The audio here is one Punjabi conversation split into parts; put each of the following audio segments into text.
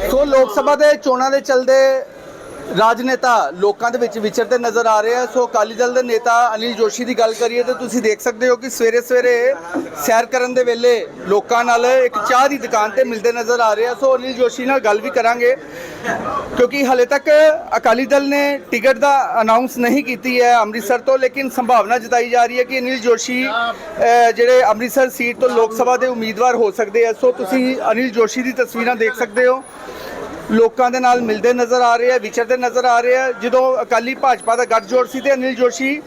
ਸੋ ਲੋਕ ਸਭਾ ਦੇ ਚੋਣਾਂ ਦੇ ਚਲਦੇ ਰਾਜਨੇਤਾ ਲੋਕਾਂ ਦੇ ਵਿੱਚ ਵਿਚਰਦੇ ਨਜ਼ਰ ਆ ਰਹੇ ਆ। ਸੋ ਅਕਾਲੀ ਦਲ ਦੇ ਨੇਤਾ ਅਨਿਲ ਜੋਸ਼ੀ ਦੀ ਗੱਲ ਕਰੀਏ ਤਾਂ ਤੁਸੀਂ ਦੇਖ ਸਕਦੇ ਹੋ ਕਿ ਸਵੇਰੇ ਸਵੇਰੇ ਸੈਰ ਕਰਨ ਦੇ ਵੇਲੇ ਲੋਕਾਂ ਨਾਲ ਇੱਕ ਚਾਹ ਦੀ ਦੁਕਾਨ ਤੇ ਮਿਲਦੇ ਨਜ਼ਰ ਆ ਰਹੇ ਆ। ਸੋ ਅਨਿਲ ਜੋਸ਼ੀ ਨਾਲ ਗੱਲ ਵੀ ਕਰਾਂਗੇ, ਕਿਉਂਕਿ ਹਲੇ ਤੱਕ ਅਕਾਲੀ ਦਲ ਨੇ ਟਿਕਟ ਦਾ ਅਨਾਉਂਸ ਨਹੀਂ ਕੀਤੀ ਹੈ ਅੰਮ੍ਰਿਤਸਰ ਤੋਂ, ਲੇਕਿਨ ਸੰਭਾਵਨਾ ਜਤਾਈ ਜਾ ਰਹੀ ਹੈ ਕਿ ਅਨਿਲ ਜੋਸ਼ੀ ਜਿਹੜੇ ਅੰਮ੍ਰਿਤਸਰ ਸੀਟ ਤੋਂ ਲੋਕ ਸਭਾ ਦੇ ਉਮੀਦਵਾਰ ਹੋ ਸਕਦੇ ਆ। ਸੋ ਤੁਸੀਂ ਅਨਿਲ ਜੋਸ਼ੀ ਦੀ ਤਸਵੀਰਾਂ ਦੇਖ ਸਕਦੇ ਹੋ। ਲੋਕਾਂ ਦੇ ਨਾਲ ਮਿਲਦੇ ਨਜ਼ਰ ਆ ਰਹੇ ਆ, ਵਿਚਰਦੇ ਨਜ਼ਰ ਆ ਰਹੇ ਆ। ਜਦੋਂ ਅਕਾਲੀ ਭਾਜਪਾ ਦਾ ਗੱਠਜੋੜ ਸੀ ਤੇ ਅਨਿਲ ਜੋਸ਼ੀ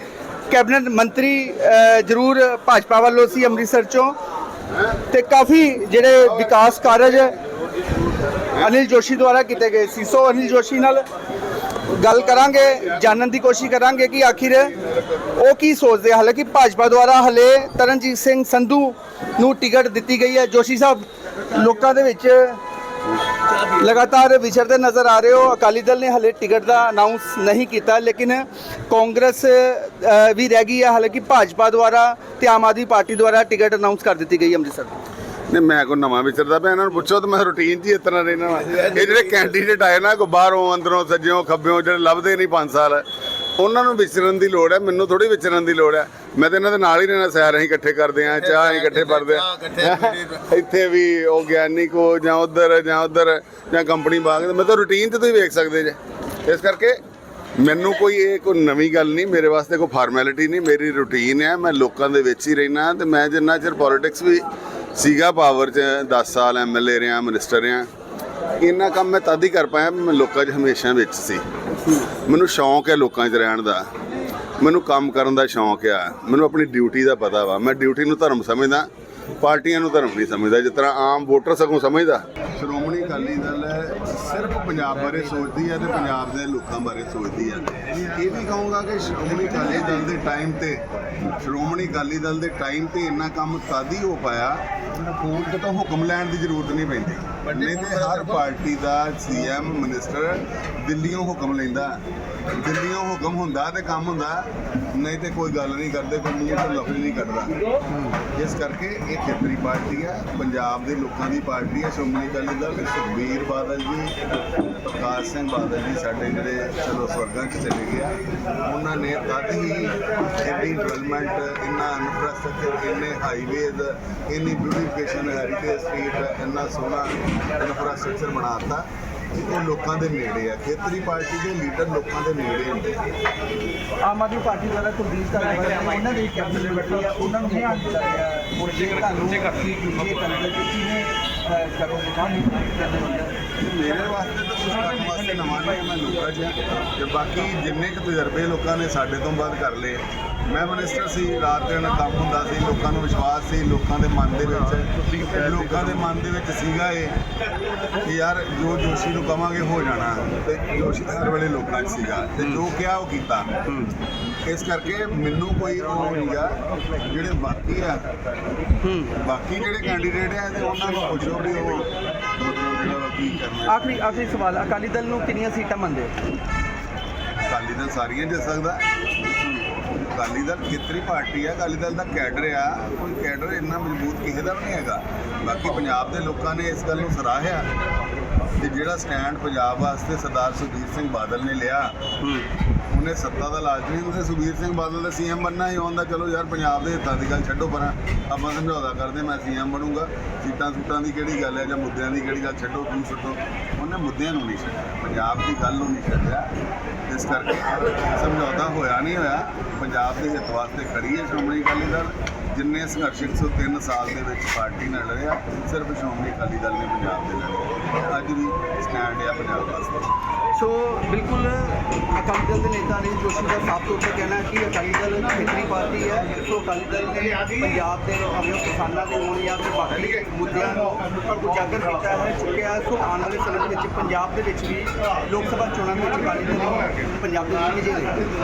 ਕੈਬਨਿਟ ਮੰਤਰੀ ਜ਼ਰੂਰ ਭਾਜਪਾ ਵੱਲੋਂ ਸੀ ਅੰਮ੍ਰਿਤਸਰ ਚੋਂ। ਤੇ ਕਾਫੀ ਜਿਹੜੇ ਵਿਕਾਸ ਕਾਰਜ ਅਨਿਲ ਜੋਸ਼ੀ ਦੁਆਰਾ ਕੀਤੇ ਗਏ ਸੀ। ਸੋ ਅਨਿਲ ਜੋਸ਼ੀ ਨਾਲ ਗੱਲ ਕਰਾਂਗੇ, ਜਾਣਨ ਦੀ ਕੋਸ਼ਿਸ਼ ਕਰਾਂਗੇ ਕਿ ਆਖਿਰ ਉਹ ਕੀ ਸੋਚਦੇ ਹਾਲਾਂਕਿ ਭਾਜਪਾ ਦੁਆਰਾ ਹਲੇ ਤਰਨਜੀਤ ਸਿੰਘ ਸੰਧੂ ਨੂੰ ਟਿਕਟ ਦਿੱਤੀ ਗਈ ਹੈ। ਜੋਸ਼ੀ ਸਾਹਿਬ, ਲੋਕਾਂ ਦੇ ਵਿੱਚ ਲਗਾਤਾਰ ਵਿਚਰਦੇ ਨਜ਼ਰ ਆ ਰਹੇ ਹੋ। ਅਕਾਲੀ ਦਲ ਨੇ ਹਲੇ ਟਿਕਟ ਦਾ ਅਨਾਉਂਸ ਨਹੀਂ ਕੀਤਾ, ਲੇਕਿਨ ਕਾਂਗਰਸ ਵੀ ਰਹਿ ਗਈ ਹੈ। ਹਾਲਾਂਕਿ ਭਾਜਪਾ ਦੁਆਰਾ ਤੇ ਆਮ ਆਦਮੀ ਪਾਰਟੀ ਦੁਆਰਾ ਟਿਕਟ ਅਨਾਉਂਸ ਕਰ ਦਿੱਤੀ ਗਈ ਅੰਮ੍ਰਿਤਸਰ ਤੋਂ ਨਹੀਂ, ਮੈਂ ਕੋਈ ਨਵਾਂ ਵਿਚਰਦਾ ਪਿਆ, ਇਹਨਾਂ ਨੂੰ ਪੁੱਛੋ ਤਾਂ ਮੈਂ ਰੂਟੀਨ 'ਚ ਹੀ ਤਰ੍ਹਾਂ ਰਹਿਣਾ ਇਹ ਜਿਹੜੇ ਕੈਂਡੀਡੇਟ ਆਏ ਨਾ, ਕੋ ਬਾਹਰੋਂ, ਅੰਦਰੋਂ, ਸੱਜਿਓਂ, ਖੱਬਿਓਂ, ਜਿਹੜੇ ਲੱਭਦੇ ਨਹੀਂ 5 ਸਾਲ, ਉਹਨਾਂ ਨੂੰ ਵਿਚਰਨ ਦੀ ਲੋੜ ਹੈ, ਮੈਨੂੰ ਥੋੜੀ ਵਿਚਰਨ ਦੀ ਲੋੜ ਹੈ। ਮੈਂ ਤਾਂ ਇਹਨਾਂ ਦੇ ਨਾਲ ਹੀ ਰਹਿਣਾ ਸੈਰ ਅਸੀਂ ਇਕੱਠੇ ਕਰਦੇ ਆਂ ਚਾਹ ਅਸੀਂ ਇਕੱਠੇ ਪੜਦੇ ਆਂ ਇੱਥੇ ਵੀ ਉਹ ਗਿਆਨੀ ਕੋ ਜਾਂ ਉਧਰ ਜਾਂ ਉਧਰ ਜਾਂ ਕੰਪਨੀ ਬਾਗ ਮੈਂ ਤਾਂ ਰੂਟੀਨ 'ਚ ਤੁਸੀਂ ਵੇਖ ਸਕਦੇ ਜੇ। ਇਸ ਕਰਕੇ ਮੈਨੂੰ ਕੋਈ ਇਹ ਕੋਈ ਨਵੀਂ ਗੱਲ ਨਹੀਂ ਮੇਰੇ ਵਾਸਤੇ ਕੋਈ ਫਾਰਮੈਲਿਟੀ ਨਹੀਂ ਮੇਰੀ ਰੂਟੀਨ ਹੈ ਮੈਂ ਲੋਕਾਂ ਦੇ ਵਿੱਚ ਹੀ ਰਹਿਣਾ। ਤੇ ਮੈਂ ਜਿੰਨਾ ਚਿਰ ਪੋਲਿਟਿਕਸ ਵੀ ਸੀਗਾ ਪਾਵਰ 'ਚ 10 ਸਾਲ ਐਮਐਲਏ ਰਿਹਾ ਮਿਨਿਸਟਰ ਰਿਹਾ ਇੰਨਾ ਕੰਮ ਮੈਂ ਤਦ ਹੀ ਕਰ ਪਾਇਆ ਮੈਂ ਲੋਕਾਂ 'ਚ ਹਮੇਸ਼ਾ ਵਿੱਚ ਸੀ। ਮੈਨੂੰ ਸ਼ੌਂਕ ਹੈ ਲੋਕਾਂ 'ਚ ਰਹਿਣ ਦਾ। ਮੈਨੂੰ ਕੰਮ ਕਰਨ ਦਾ ਸ਼ੌਂਕ ਆ। ਮੈਨੂੰ ਆਪਣੀ ਡਿਊਟੀ ਦਾ ਪਤਾ ਵਾ। ਮੈਂ ਡਿਊਟੀ ਨੂੰ ਧਰਮ ਸਮਝਦਾ, ਪਾਰਟੀਆਂ ਨੂੰ ਧਰਮ ਨਹੀਂ ਸਮਝਦਾ। ਜਿਸ ਤਰ੍ਹਾਂ ਆਮ ਵੋਟਰ ਸਗੋਂ ਸਮਝਦਾ। ਅਕਾਲੀ ਦਲ ਸਿਰਫ ਪੰਜਾਬ ਬਾਰੇ ਸੋਚਦੀ ਹੈ ਤੇ ਪੰਜਾਬ ਦੇ ਲੋਕਾਂ ਬਾਰੇ ਸੋਚਦੀ ਹੈ। ਇਹ ਵੀ ਕਹੂੰਗਾ ਕਿ ਸ਼੍ਰੋਮਣੀ ਅਕਾਲੀ ਦਲ ਦੇ ਟਾਈਮ ਤੇ, ਸ਼੍ਰੋਮਣੀ ਅਕਾਲੀ ਦਲ ਦੇ ਟਾਈਮ ਤੇ ਇੰਨਾ ਕੰਮ ਤਦ ਹੀ ਹੋ ਪਾਇਆ ਹੁਣ ਕਿਤੋਂ ਹੁਕਮ ਲੈਣ ਦੀ ਜ਼ਰੂਰਤ ਨਹੀਂ ਪੈਂਦੀ। ਨਹੀਂ ਤੇ ਹਰ ਪਾਰਟੀ ਦਾ ਸੀਐਮ ਮਿਨਿਸਟਰ ਦਿੱਲੀੋਂ ਹੁਕਮ ਲੈਂਦਾ ਦਿੱਲੀੋਂ ਹੁਕਮ ਹੁੰਦਾ ਤੇ ਕੰਮ ਹੁੰਦਾ। ਨਹੀਂ ਤੇ ਕੋਈ ਗੱਲ ਨਹੀਂ ਕਰਦੇ ਕੋਈ ਮੂੰਹ ਤੋਂ ਲਫ਼ਜ਼ ਨਹੀਂ ਕੱਢਦਾ। ਇਸ ਕਰਕੇ ਇਹ ਖੇਤਰੀ ਪਾਰਟੀ ਆ, ਪੰਜਾਬ ਦੇ ਲੋਕਾਂ ਦੀ ਪਾਰਟੀ ਹੈ ਸ਼੍ਰੋਮਣੀ ਅਕਾਲੀ ਦਲ ਸੁਖਬੀਰ ਬਾਦਲ ਜੀ, ਪ੍ਰਕਾਸ਼ ਸਿੰਘ ਬਾਦਲ ਜੀ ਸਾਡੇ ਜਿਹੜੇ ਚਲੋ ਸਵਰਗਾਂ 'ਚ ਚਲੇ ਗਏ ਉਹਨਾਂ ਨੇ ਤਦ ਹੀ ਇੰਨੀ ਡਿਵੈਲਪਮੈਂਟ ਇੰਨਾ ਇਨਫਰਾਸਟ੍ਰਕਚਰ ਇੰਨੇ ਹਾਈਵੇਜ਼ ਇੰਨੀ ਬਿਊਟੀਫਿਕੇਸ਼ਨ ਹੈਰੀਟੇਜ ਸਟਰੀਟ ਇੰਨਾ ਸੋਹਣਾ ਇਨਫਰਾਸਟ੍ਰਕਚਰ ਬਣਾਤਾ ਕਿ ਉਹ ਲੋਕਾਂ ਦੇ ਨੇੜੇ ਆ ਖੇਤਰੀ ਪਾਰਟੀ ਦੇ ਲੀਡਰ ਲੋਕਾਂ ਦੇ ਨੇੜੇ ਹੁੰਦੇ ਆ ਆਮ ਆਦਮੀ ਪਾਰਟੀ ਦੁਆਰਾ ਕੁਲਦੀਪ ਧਾਲੀਵਾਲ ਉਹਨਾਂ ਦੀ ਕੈਬਨਿਟ ਬੈਠੀ ਆ ਉਹਨਾਂ ਨੂੰ ਨਹੀਂ ਦਿੱਤਾ ਗਿਆ ਹੁਣ ਜੇ ਤੁਹਾਨੂੰ ਜੇ ਕਰਦੇ ਕਿ ਕਿਵੇਂ ਕਰੋਗੇ ਕਾਹਨੂੰ ਮੇਰੇ ਵਾਸਤੇ ਤਾਂ ਕੁਝ ਕਰਨ ਵਾਸਤੇ ਨਵਾਂ ਨਹੀਂ ਹੈ, ਮੈਂ ਲੋਕਾਂ 'ਚ ਹਾਂ। ਤੇ ਬਾਕੀ ਜਿੰਨੇ ਕੁ ਤਜਰਬੇ ਲੋਕਾਂ ਨੇ ਸਾਡੇ ਤੋਂ ਬਾਅਦ ਕਰ ਲਏ ਮੈਂ ਮਿਨਿਸਟਰ ਸੀ ਰਾਤ ਦਿਨ ਕੰਮ ਹੁੰਦਾ ਸੀ ਲੋਕਾਂ ਨੂੰ ਵਿਸ਼ਵਾਸ ਸੀ ਲੋਕਾਂ ਦੇ ਮਨ ਦੇ ਵਿੱਚ ਲੋਕਾਂ ਦੇ ਮਨ ਦੇ ਵਿੱਚ ਸੀਗਾ ਇਹ ਕਿ ਯਾਰ ਜੋ ਜੋਸ਼ੀ ਨੂੰ ਕਵਾਂਗੇ ਹੋ ਜਾਣਾ। ਤੇ ਜੋਸ਼ੀ ਹਰ ਵੇਲੇ ਲੋਕਾਂ 'ਚ ਸੀਗਾ। ਤੇ ਜੋ ਕਿਹਾ ਉਹ ਕੀਤਾ। ਇਸ ਕਰਕੇ ਮੈਨੂੰ ਕੋਈ ਉਹ ਨਹੀਂਗਾ ਜਿਹੜੇ ਬਾਕੀ ਆ ਬਾਕੀ ਜਿਹੜੇ ਕੈਂਡੀਡੇਟ ਆ ਤੇ ਉਹਨਾਂ ਨੂੰ ਪੁੱਛੋ ਵੀ ਉਹ ਆਖਰੀ ਆਖਰੀ ਸਵਾਲ ਅਕਾਲੀ ਦਲ ਨੂੰ ਕਿੰਨੀਆਂ ਸੀਟਾਂ ਮੰਨਦੇ ਹੋ? ਅਕਾਲੀ ਦਲ ਸਾਰੀਆਂ ਜਿੱਤ ਸਕਦਾ। ਅਕਾਲੀ ਦਲ ਖੇਤਰੀ ਪਾਰਟੀ ਆ ਅਕਾਲੀ ਦਲ ਦਾ ਕੈਡਰ ਆ। ਕੋਈ ਕੈਡਰ ਇੰਨਾ ਮਜ਼ਬੂਤ ਕਿਸੇ ਦਾ ਵੀ ਨਹੀਂ ਹੈਗਾ। ਬਾਕੀ ਪੰਜਾਬ ਦੇ ਲੋਕਾਂ ਨੇ ਇਸ ਗੱਲ ਨੂੰ ਸਰਾਹਿਆ ਤੇ ਜਿਹੜਾ ਸਟੈਂਡ ਪੰਜਾਬ ਵਾਸਤੇ ਸਰਦਾਰ ਸੁਖਬੀਰ ਸਿੰਘ ਬਾਦਲ ਨੇ ਲਿਆ ਉਹਨੇ ਸੱਤਾ ਦਾ ਲਾਲਚ ਨਹੀਂ ਉਹਨੇ ਸੁਖਬੀਰ ਸਿੰਘ ਬਾਦਲ ਦਾ ਸੀਐਮ ਬਣਨਾ ਹੀ ਆਉਂਦਾ, ਚਲੋ ਯਾਰ ਪੰਜਾਬ ਦੇ ਹਿੱਤਾਂ ਦੀ ਗੱਲ ਛੱਡੋ, ਪਰਾਂ ਆਪਾਂ ਸਮਝੌਤਾ ਕਰਦੇ, ਮੈਂ ਸੀਐਮ ਬਣੂੰਗਾ। ਸੀਟਾਂ ਸੂਟਾਂ ਦੀ ਕਿਹੜੀ ਗੱਲ ਹੈ ਜਾਂ ਮੁੱਦਿਆਂ ਦੀ ਕਿਹੜੀ ਗੱਲ, ਛੱਡੋ, ਤੂੰ ਛੱਡੋ। ਉਹਨੇ ਮੁੱਦਿਆਂ ਨੂੰ ਨਹੀਂ ਛੱਡਿਆ, ਪੰਜਾਬ ਦੀ ਗੱਲ ਨੂੰ ਨਹੀਂ ਛੱਡਿਆ। ਇਸ ਕਰਕੇ ਸਮਝੌਤਾ ਹੋਇਆ ਨਹੀਂ ਹੋਇਆ, ਪੰਜਾਬ ਦੇ ਹਿੱਤ ਵਾਸਤੇ ਖੜੀ ਹੈ ਸ਼੍ਰੋਮਣੀ ਅਕਾਲੀ ਦਲ। ਜਿੰਨੇ ਸੰਘਰਸ਼ 103 ਸਾਲ ਦੇ ਵਿੱਚ ਪਾਰਟੀ ਨਾਲ ਲੜਿਆ। ਸਿਰਫ ਸ਼੍ਰੋਮਣੀ ਅਕਾਲੀ ਦਲ ਨੇ ਪੰਜਾਬ ਦੇ ਲੜਿਆ। ਅੱਜ ਵੀ ਸਟੈਂਡ ਹੈ ਪੰਜਾਬ ਵਾਸਤੇ ਸੋ ਬਿਲਕੁਲ ਅਕਾਲੀ ਦਲ ਦੇ ਨੇਤਾ ਨੇ ਜੋਸ਼ੀ ਦਾ ਸਾਫ਼ ਤੌਰ ਤੇ ਕਹਿਣਾ ਹੈ ਕਿ ਅਕਾਲੀ ਦਲ ਖੇਤਰੀ ਪਾਰਟੀ ਹੈ। ਸੋ ਅਕਾਲੀ ਦਲ ਨੇ ਪੰਜਾਬ ਦੇ ਭਾਵੇਂ ਕਿਸਾਨਾਂ ਦੇ ਹੋਣ ਜਾਂ ਫਿਰ ਬਾਕੀ ਮੁੱਦਿਆਂ ਨੂੰ ਉਜਾਗਰ ਕੀਤਾ ਹੈ, ਚੁੱਕਿਆ ਸੋ ਆਉਣ ਵਾਲੇ ਸਮੇਂ ਦੇ ਵਿੱਚ ਪੰਜਾਬ ਦੇ ਵਿੱਚ ਵੀ ਲੋਕ ਸਭਾ ਚੋਣਾਂ ਵਿੱਚ ਅਕਾਲੀ ਦਲ ਪੰਜਾਬ ਦੇ ਵਿੱਚ ਵਿਜੇ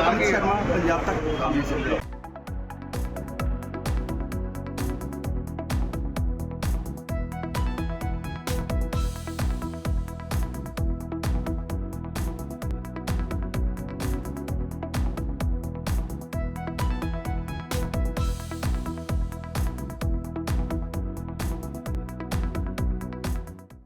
ਅਮਿਤ ਸ਼ਰਮਾ, ਪੰਜਾਬ ਤੱਕ।